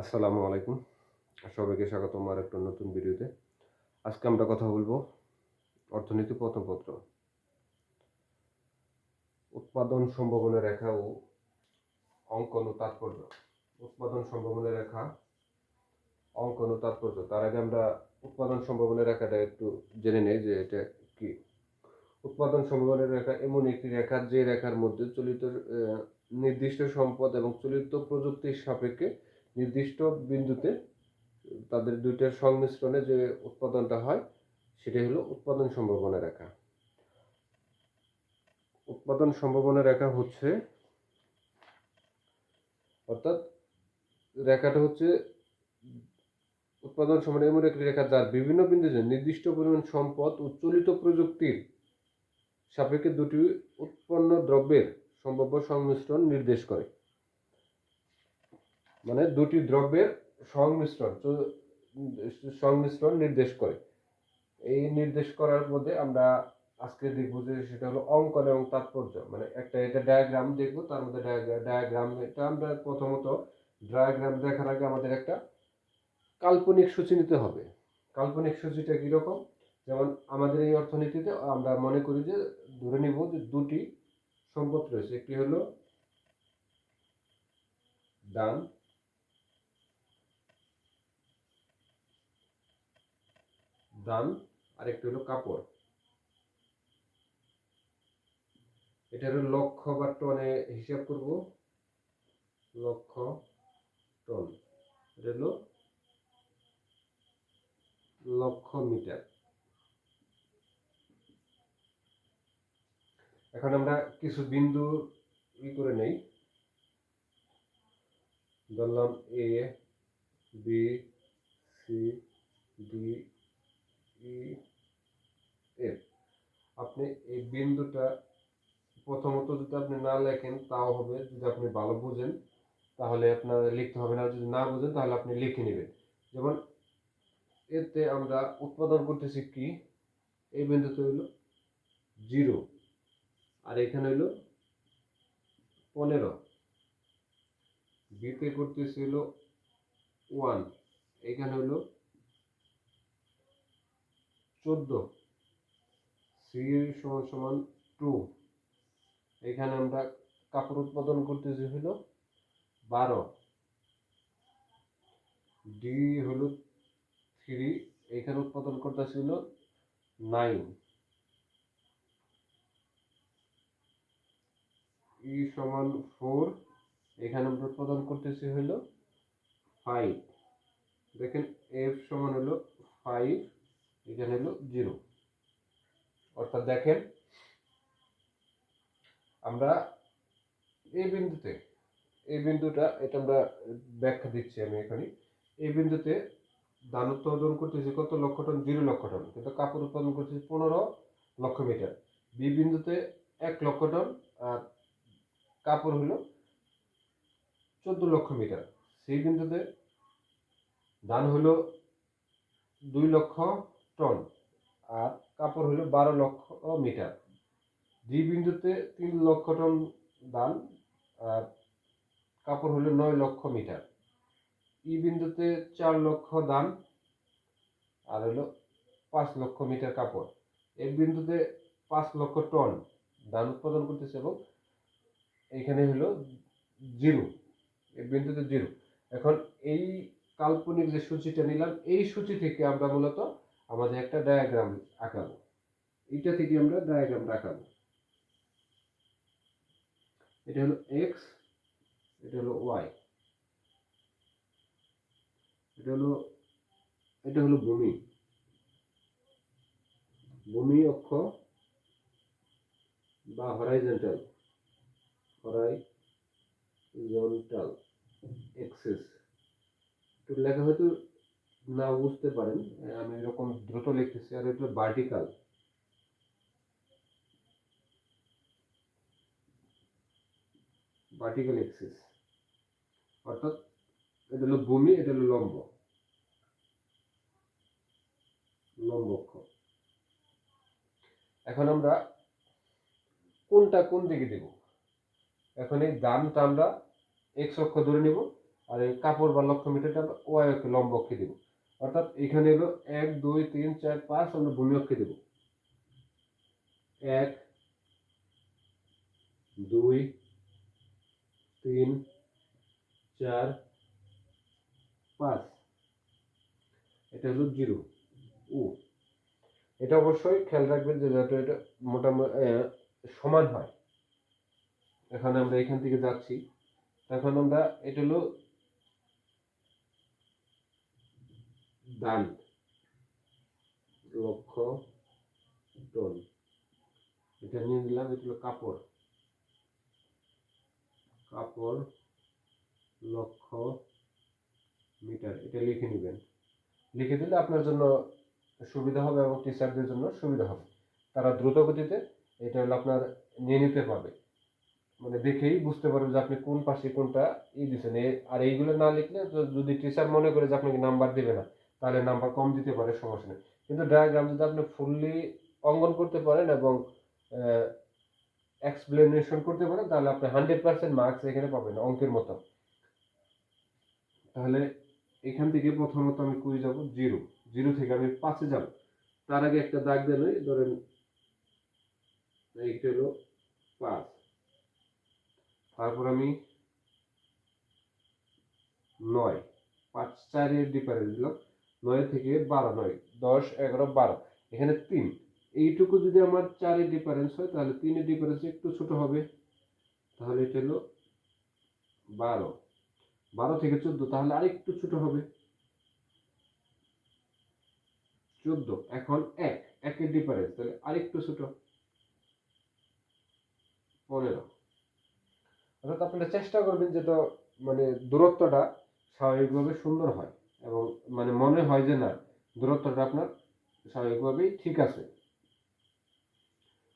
আসসালামু আলাইকুম। সবাইকে স্বাগত আমার একটা নতুন ভিডিওতে। আজকে আমরা কথা বলব অর্থনীতি প্রথমপত্র। উৎপাদন সম্ভাবনা রেখা ও অঙ্কন ও তাৎপর্য। উৎপাদন সম্ভাবনা রেখা, অঙ্কন ও তাৎপর্য। তার আগে আমরা উৎপাদন সম্ভাবনা রেখাটা একটু জেনে নেই যে এটা কি। উৎপাদন সম্ভাবনা রেখা এমন একটি রেখা যে রেখার মধ্যে চলিত নির্দিষ্ট সম্পদ এবং চলিত প্রযুক্তির সাপেক্ষে নির্দিষ্ট বিন্দুতে তাদের দুইটার সংমিশ্রণে যে উৎপাদনটা হয়, সেটাই হলো উৎপাদন সম্ভাবনা রেখা। উৎপাদন সম্ভাবনা রেখা হচ্ছে, অর্থাৎ রেখাটা হচ্ছে উৎপাদন সম্ভাবনা এমন একটি রেখা যার বিভিন্ন বিন্দুতে নির্দিষ্ট পরিমাণ সম্পদ ও চলিত প্রযুক্তির সাপেক্ষে দুটি উৎপন্ন দ্রব্যের সম্ভাব্য সংমিশ্রণ নির্দেশ করে। মানে দুটি দ্রব্যের সংমিশ্রণ সংমিশ্রণ নির্দেশ করে। এই নির্দেশ করার মধ্যে আমরা আজকে দেখব যে সেটা হলো অঙ্কন এবং তাৎপর্য। মানে একটা এটা ডায়াগ্রাম দেখব, তার মধ্যে ডায়াগ্রাম এটা আমরা প্রথমত ডায়াগ্রাম দেখার আগে আমাদের একটা কাল্পনিক সূচি নিতে হবে। কাল্পনিক সূচিটা কীরকম যেমন আমাদের এই অর্থনীতিতে আমরা মনে করি যে, ধরে নিব যে দুটি সম্পদ রয়েছে। একটি হলো দান দান আরেকটি হলো কাপড়। এটা হলো লক্ষ বা টনে হিসাব করব। লক্ষ টন। এটা হলো লক্ষ মিটার। এখন আমরা কিছু বিন্দু ই করে নেই। ধরলাম A B C D E F আপনি এই বিন্দুটা, প্রথমত যদি আপনি না লেখেন, তাও হবে যদি আপনি ভালো বুঝেন, তাহলে আপনার লিখতে হবে না। যদি না বুঝেন, তাহলে আপনি লিখে নেবেন। যেমন, এতে আমরা উৎপাদন করতেছি কি? এই বিন্দুতে হইল জিরো। আর এখানে হইল পনেরো। বিতে করতেছি হলো ওয়ান এখানে হলো চোদ্দ। সি সমান সমান টু এখানে আমরা কাপড় উৎপাদন করতেছি হলো বারো। ডি হলো থ্রি এখানে উৎপাদন করতেছি হলো নাইন ই সমান ফোর এখানে আমরা উৎপাদন করতেছি হলো ফাইভ দেখেন এফ সমান হলো ফাইভ এখানে হলো জিরো। অর্থাৎ দেখেন, আমরা এই বিন্দুতে, এই বিন্দুটা, এটা আমরা ব্যাখ্যা দিচ্ছি আমি এখানে। এই বিন্দুতে ধান উৎপাদন করতেছি কত লক্ষ টন? জিরো লক্ষ টন। কিন্তু কাপড় উৎপাদন করতেছি পনেরো লক্ষ মিটার। বি বিন্দুতে এক লক্ষ টন আর কাপড় হলো চোদ্দ লক্ষ মিটার। সেই বিন্দুতে ধান হলো দুই লক্ষ টন আর কাপড় হলো বারো লক্ষ মিটার। ডি বিন্দুতে তিন লক্ষ টন ধান আর কাপড় হলো নয় লক্ষ মিটার। ই বিন্দুতে চার লক্ষ দান আর হলো পাঁচ লক্ষ মিটার কাপড়। এই বিন্দুতে পাঁচ লক্ষ টন ধান উৎপাদন করতেছে এবং এইখানে হলো জিরো। এই বিন্দুতে জিরো। এখন এই কাল্পনিক যে সূচিটা নিলাম, এই সূচি থেকে আমরা মূলত আমাদের একটা ডায়াগ্রাম আঁকাবো। এইটা থেকে আমরা ডায়াগ্রাম আঁকাবো। এটা হলো এক্স এটা হলো ওয়াই এটা হলো এটা হলো ভূমি। ভূমি অক্ষ বা হরাইজেন্টাল হরাইজন্টাল এক্সিস একটু লেখা হয়তো না বুঝতে পারেন আমি এরকম দ্রুত লিখতেছি, আর এটা ভার্টিক্যাল ভার্টিক্যাল এক্সিস অর্থাৎ এটা হলো ভূমি, এটা হলো লম্ব। লম্ব অক্ষ এখন আমরা কোনটা কোন দিকে দেব? এখন এই দামটা আমরা এক্স অক্ষ ধরে নিব, আর এই কাপড় বা লক্ষ্য মিটারটা আমরা ওয়াই অক্ষে লম্ব অক্ষে দেবো। অর্থাৎ এখানে এলো এক, দুই, তিন, চার, পাঁচ, আমরা ভূমি অক্ষে দেবো। এক, দুই, তিন, চার, পাঁচ। এটা হলো জিরো ও এটা অবশ্যই খেয়াল রাখবেন যে যাতে এটা মোটামুটি সমান হয়। এখন আমরা এখান থেকে যাচ্ছি। এখন আমরা, এটা হলো দান। লক্ষ টন এটা নিয়ে নিলাম এটা হলো কাপড়। কাপড় লক্ষ মিটার, এটা লিখে নেবেন। লিখে দিলে আপনার জন্য সুবিধা হবে এবং টিচারদের জন্য সুবিধা হবে। তারা দ্রুত গতিতে এটা হলো আপনার নিয়ে নিতে পারবে। মানে দেখেই বুঝতে পারবে যে আপনি কোন পাশে কোনটা ই দিচ্ছেন আর এইগুলো না লিখলে যদি টিচার মনে করে যে আপনাকে নাম্বার দিবে না তাহলে নাম্বার কম দিতে পারে, সমস্যা নেই। কিন্তু ডায়াগ্রাম যদি আপনি ফুললি অঙ্কন করতে পারেন এবং এক্সপ্লেনেশন করতে পারেন, তাহলে আপনি হান্ড্রেড পার্সেন্ট মার্কস এখানে পাবেন অঙ্কের মতো। তাহলে এখান থেকে প্রথমত আমি কই যাব? জিরো জিরো থেকে আমি পাঁচে যাব। তার আগে একটা দাগ ওই ধরেন এইটা হলো পাঁচ। তারপর আমি নয়। পাঁচ চারের ডিফারেন্স দিলাম। নয় থেকে বারো, নয়, দশ, এগারো, বারো, এখানে তিন। এইটুকু যদি আমার চারের ডিফারেন্স হয়, তাহলে তিনের ডিফারেন্স একটু ছোট হবে। তাহলে এটা হলো বারো। বারো থেকে চোদ্দ, তাহলে আরেকটু ছোট হবে। চোদ্দ, এখন এক, একের ডিফারেন্স তাহলে আরেকটু ছোট। পনেরো। অর্থাৎ আপনারা চেষ্টা করবেন যে তো মানে দূরত্বটা স্বাভাবিকভাবে সুন্দর হয়। এবং মানে মনে হয় যে না, দূরত্বটা আপনার স্বাভাবিকভাবেই ঠিক আছে।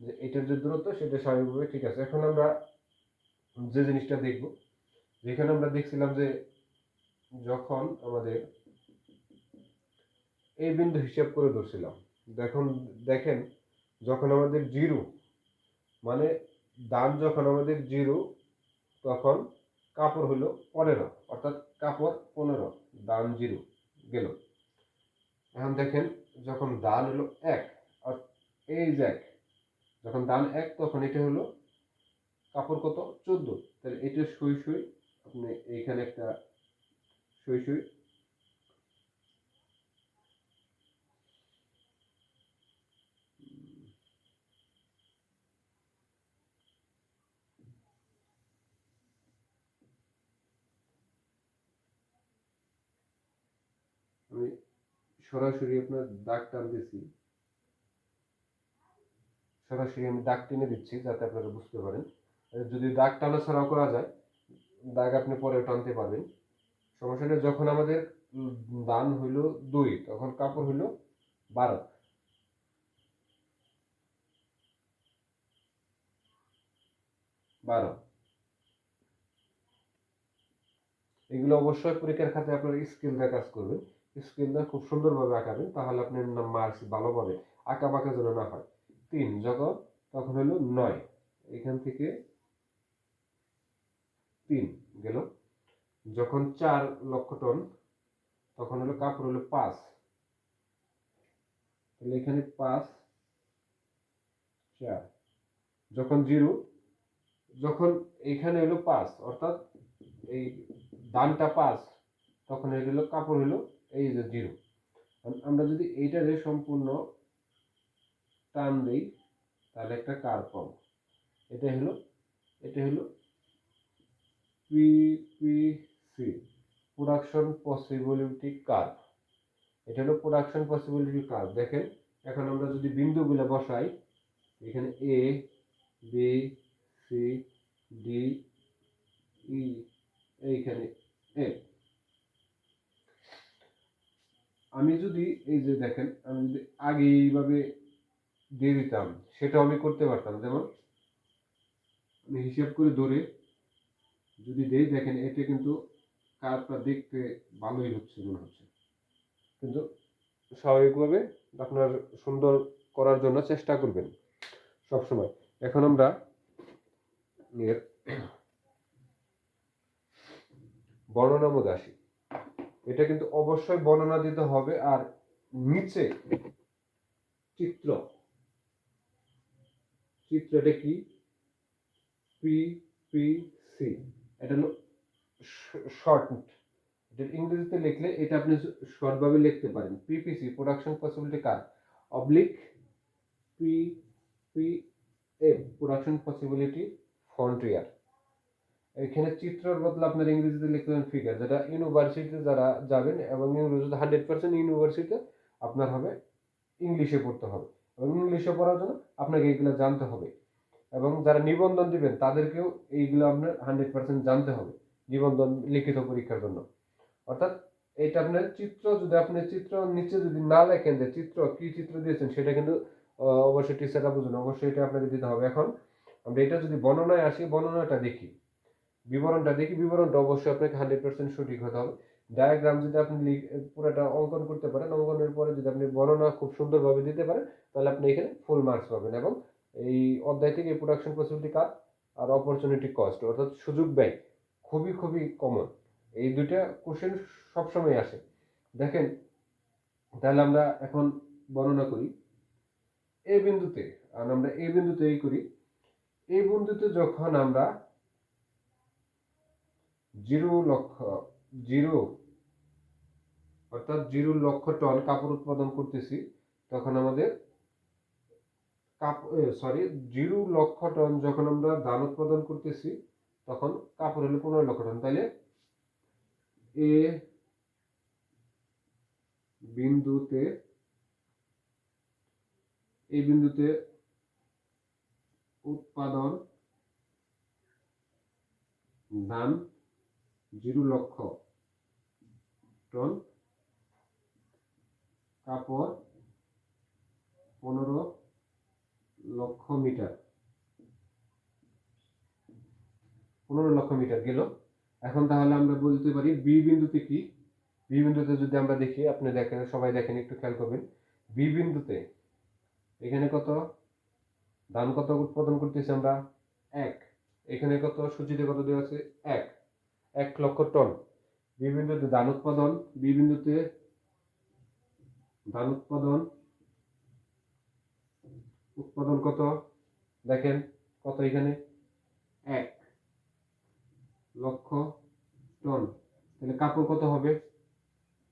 যে এটার যে দূরত্ব, সেটা স্বাভাবিকভাবে ঠিক আছে। এখন আমরা যে জিনিসটা দেখব, যেখানে আমরা দেখছিলাম যে যখন আমাদের এই বিন্দু হিসাব করে ধরছিলাম, দেখুন, দেখেন, যখন আমাদের জিরো মানে দাম যখন আমাদের জিরো, তখন কাপড় হলো পনেরো, অর্থাৎ কাপড় পনেরো। দান জিরো গেল। এখন দেখেন যখন দান হলো এক, আর এই যে এক, যখন দান এক, তখন এটা হলো কাপড় কত? চোদ্দ। তাহলে এটা সই সই, আপনি এইখানে একটা সই সই আমি সরাসরি আপনার দাগ টানতেছি। সরাসরি আমি দাগ টেনে দিচ্ছি যাতে আপনারা বুঝতে পারেন। যদি দাগ টানা ছাড়াও করা যায়, দাগ আপনি পরে টানতে পারবেন। সমস্যাটা যখন আমাদের দান হইল দুই, তখন কাপড় হইল বারো। বারো। এগুলো অবশ্যই পরীক্ষার খাতে আপনার স্কিল দিয়ে কাজ করবেন। স্কিলটা খুব সুন্দরভাবে আঁকাবেন তাহলে আপনার মার্কস ভালো পাবেন আঁকা বাঁকা যেন না হয়। তিন, যখন, তখন হলো নয়, এখান থেকে তিন গেল। যখন চার লক্ষ টন, তখন হলো কাপড় হলো পাঁচ। তাহলে এখানে পাঁচ, চার। যখন জিরো, যখন এখানে হলো পাঁচ, অর্থাৎ এই দানটা পাঁচ, তখন এটা হলো কাপড় হলো এই যে জিরো আমরা যদি এইটারে সম্পূর্ণ টান দিই, তাহলে একটা কার পাবো। এটা হলো এটা হলো P P PPC production possibility curve এটা হলো প্রোডাকশন পসিবিলিটি কার্ভ দেখেন, এখন আমরা যদি বিন্দুগুলো বসাই, এখানে A B C D E এইখানে এ আমি যদি এই যে দেখেন, আমি যদি আগে এইভাবে দিয়ে দিতাম, সেটাও আমি করতে পারতাম। যেমন আমি হিসাব করে ধরে যদি দেই, দেখেন এটা কিন্তু কারটা দেখতে ভালোই হচ্ছে, মনে হচ্ছে। কিন্তু স্বাভাবিকভাবে আপনার সুন্দর করার জন্য চেষ্টা করবেন সবসময়। এখন আমরা এর আসি এটা কিন্তু অবশ্যই বর্ণনা দিতে হবে। আর নিচে চিত্র, চিত্রটা কি? পি পি সি এটা হলো শর্ট এটা ইংরেজিতে লিখলে এটা আপনি শর্ট ভাবে লিখতে পারেন। PPC production possibility curve? Oblique P P F production possibility frontier এখানে চিত্রের বদলে আপনার ইংরেজিতে লিখবেন ফিগার যেটা ইউনিভার্সিটিতে যারা যাবেন এবং ইংরেজিতে হান্ড্রেড পার্সেন্ট ইউনিভার্সিটিতে আপনার হবে ইংলিশে পড়তে হবে। এবং ইংলিশে পড়ার জন্য আপনাকে এইগুলো জানতে হবে। এবং যারা নিবন্ধন দিবেন, তাদেরকেও এইগুলো আপনার হান্ড্রেড পার্সেন্ট জানতে হবে, নিবন্ধন, লিখিত পরীক্ষার জন্য। অর্থাৎ এটা আপনার চিত্র, যদি আপনি চিত্র নিচে যদি না লেখেন যে চিত্র, কি চিত্র দিয়েছেন, সেটা কিন্তু অবশ্যই টিচাররা বুঝুন। অবশ্যই এটা আপনাকে দিতে হবে। এখন আমরা এটা যদি বর্ণনায় আসি, বর্ণনাটা দেখি। বিবরণটা দেখি, বিবরণটা অবশ্যই আপনাকে হান্ড্রেড পার্সেন্ট সঠিক হতে হবে। ডায়াগ্রাম যদি আপনি পুরোটা অঙ্কন করতে পারেন, অঙ্কনের পরে যদি আপনি বর্ণনা খুব সুন্দরভাবে দিতে পারেন, তাহলে আপনি এখানে ফুল মার্কস পাবেন এবং এই অধ্যায় থেকে প্রোডাকশন পসিবিলিটি কার আর অপরচুনিটি কস্ট অর্থাৎ সুযোগ ব্যয় খুবই খুবই কমন এই দুইটা কোশ্চেন সবসময় আসে। দেখেন, তাহলে আমরা এখন বর্ণনা করি। এই বিন্দুতে, আর আমরা এই বিন্দুতে এই করি। এই বিন্দুতে যখন আমরা জিরো লক্ষ, জিরো, অর্থাৎ জিরো লক্ষ টন কাপড় উৎপাদন করতেছি, তখন আমাদের সরি জিরো লক্ষ টন যখন আমরা ধান উৎপাদন করতেছি, তখন কাপড় হলো পনেরো লক্ষ টন। তাহলে এ বিন্দুতে এই বিন্দুতে উৎপাদন ধান জিরো লক্ষ টন কাপড় পনেরো লক্ষ মিটার। পনেরো লক্ষ মিটার গেল। এখন তাহলে আমরা বলতে পারি বি বিন্দুতে কি? বি বিন্দুতে যদি আমরা দেখি, আপনি দেখেন, সবাই দেখেন, একটু খেয়াল করবেন। বি বিন্দুতে এখানে কত? ধান কত উৎপাদন করতেছি আমরা? এক। এখানে কত? সূচিতে কত দেওয়া আছে? এক। এক লক্ষ টন। বি বিন্দুতে ধান উৎপাদন বি বিন্দুতে ধান উৎপাদন। উৎপাদন কত? দেখেন, কত এখানে? এক লক্ষ টন। তাহলে কাপড় কত হবে?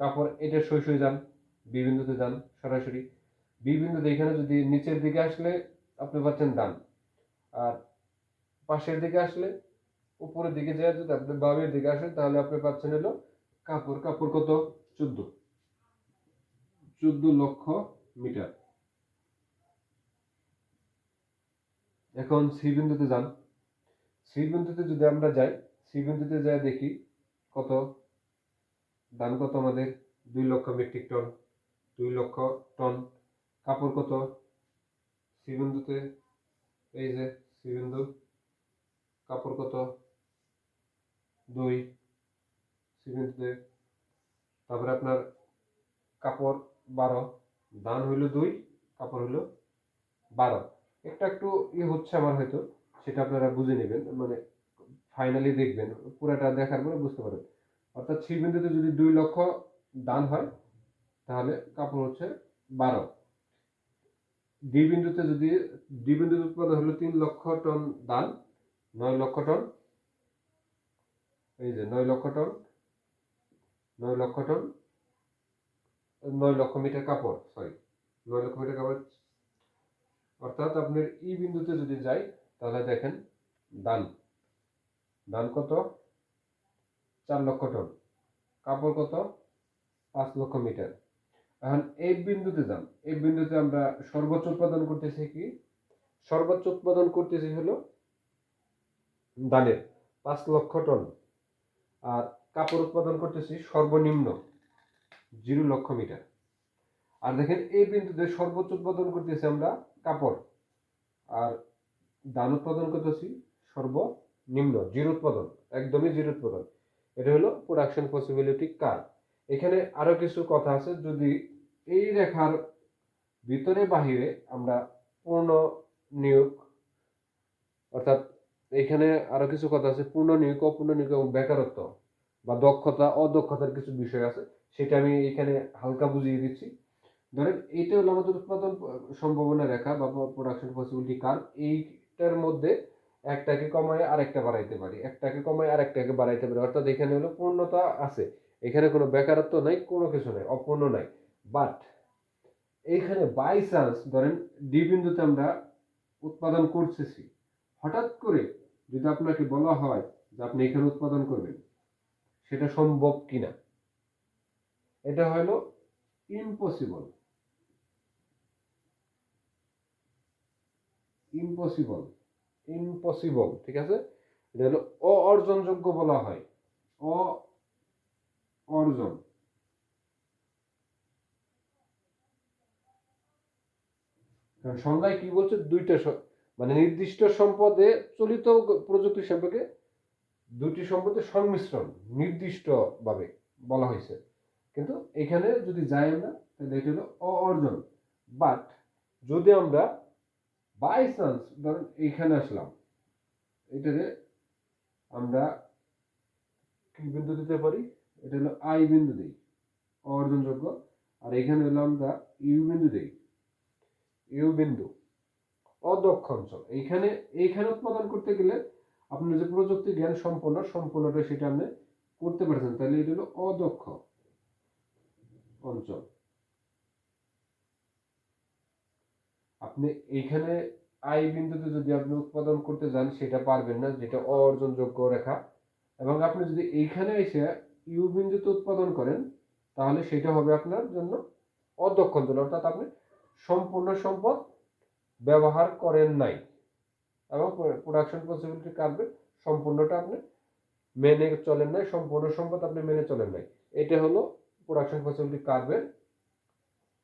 কাপড় এটা সই সই যান বি বিন্দুতে যান সরাসরি। বি বিন্দুতে এখানে যদি নিচের দিকে আসলে আপনি পাচ্ছেন দান আর পাশের দিকে আসলে উপরের দিকে যায়, যদি আপনি বামের দিকে আসেন, তাহলে আপনি পাচ্ছেন হলো কাপড়। কাপড় কত? চোদ্দ। চোদ্দ লক্ষ মিটার। এখন সি বিন্দুতে যান। সি বিন্দুতে যদি আমরা যাই সি বিন্দুতে যাই দেখি কত? দাম কত আমাদের? দুই লক্ষ মেট্রিক টন। দুই লক্ষ টন। কাপড় কত? সি বিন্দুতে এই যে সি বিন্দু কাপড় কত? দুই সি বিন্দুতে তারপরে আপনার কাপড় বারো দান হইল দুই, কাপড় হইল বারো। একটা একটু ইয়ে হচ্ছে আমার হয়তো, সেটা আপনারা বুঝে নেবেন মানে ফাইনালি দেখবেন, পুরাটা দেখার পরে বুঝতে পারবেন। অর্থাৎ সি বিন্দুতে যদি দুই লক্ষ দান হয়, তাহলে কাপড় হচ্ছে বারো। ডি বিন্দুতে যদি ডি বিন্দুতে উৎপাদন হলো তিন লক্ষ টন দান নয় লক্ষ টন এই যে নয় লক্ষ টন, নয় লক্ষ টন, নয় লক্ষ মিটার কাপড় সরি নয় লক্ষ মিটার কাপড়। অর্থাৎ আপনার ই বিন্দুতে যদি যাই, তাহলে দেখেন দান দান কত? চার লক্ষ টন। কাপড় কত? পাঁচ লক্ষ মিটার। এখন এই বিন্দুতে যান, এই বিন্দুতে আমরা সর্বোচ্চ উৎপাদন করতেছি কি? সর্বোচ্চ উৎপাদন করতেছি হলো দানের পাঁচ লক্ষ টন। আর কাপড় উৎপাদন করতেছি সর্বনিম্ন জিরো লক্ষ মিটার। আর দেখেন, এই বিন্দুতে সর্বোচ্চ উৎপাদন করতেছি আমরা কাপড়। আর ধান উৎপাদন করতেছি সর্বনিম্ন জিরো উৎপাদন, একদমই জিরো উৎপাদন। এটা হলো প্রোডাকশন পসিবিলিটি কার এখানে আরও কিছু কথা আছে, যদি এই রেখার ভিতরে বাহিরে আমরা পূর্ণ নিয়োগ, অর্থাৎ এখানে আরও কিছু কথা আছে পূর্ণ নিয়োগ অপূর্ণ নিয়োগ এবং বেকারত্ব বা দক্ষতা, অদক্ষতার কিছু বিষয় আছে, সেটা আমি এখানে হালকা বুঝিয়ে দিচ্ছি। ধরেন এইটা হলো আমাদের উৎপাদন সম্ভাবনা রেখা বা প্রোডাকশন পসিবিলিটি কার্ভ এইটার মধ্যে একটাকে কমায় আরেকটা বাড়াইতে পারি, একটাকে কমায় আরেকটাকে বাড়াইতে পারি। অর্থাৎ এখানে হলো পূর্ণতা আছে, এখানে কোনো বেকারত্ব নাই, কোনো কিছু নাই, অপূর্ণ নাই। বাট এইখানে বাই চান্স ধরেন ডি বিন্দুতে আমরা উৎপাদন করতেছি, হঠাৎ করে যদি আপনাকে বলা হয় যে আপনি এখানে উৎপাদন করবেন, সেটা সম্ভব কিনা? এটা হলো ইম্পসিবল ইম্পসিবল ইম্পসিবল ঠিক আছে? এটা হলো অ অর্জনযোগ্য বলা হয়। অ অর্জন কারণ সংজ্ঞায় কি বলছে? দুইটা মানে নির্দিষ্ট সম্পদে চলিত প্রযুক্তি সম্পর্কে দুটি সম্পদের সংমিশ্রণ নির্দিষ্টভাবে বলা হয়েছে। কিন্তু এখানে যদি যাই আমরা, তাহলে এটা হলো অর্জন বাট যদি আমরা বাই চান্স ধরেন এইখানে আসলাম, এটাকে আমরা কি বিন্দু দিতে পারি? এটা হলো আই বিন্দু দিই অর্জনযোগ্য আর এখানে হলো আমরা ইউ বিন্দু দিই। ইউ বিন্দু। অদক্ষ অঞ্চল। এইখানে এইখানে উৎপাদন করতে গেলে আপনার যে প্রযুক্তি জ্ঞান সম্পন্ন, সম্পূর্ণটা সেটা আপনি করতে পারছেন। তাহলে এটা হলো অদক্ষ অঞ্চল। আপনি এইখানে আই বিন্দুতে যদি আপনি উৎপাদন করতে যান, সেটা পারবেন না, যেটা অর্জনযোগ্য রেখা। এবং আপনি যদি এইখানে এসে ইউ বিন্দুতে উৎপাদন করেন, তাহলে সেটা হবে আপনার জন্য অদক্ষ অঞ্চল। অর্থাৎ আপনি সম্পূর্ণ সম্পদ ব্যবহার করেন নাই। এবং প্রোডাকশন পসিবিলিটি কারবে সম্পূর্ণটা আপনি মেনে চলেন নাই, সম্পূর্ণ সম্পদ আপনি মেনে চলেন নাই। এটা হলো প্রোডাকশন পসিবিলিটি কার্ভের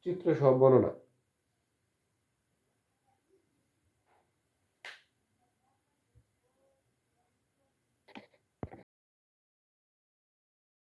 চিত্র সহ বর্ণনা।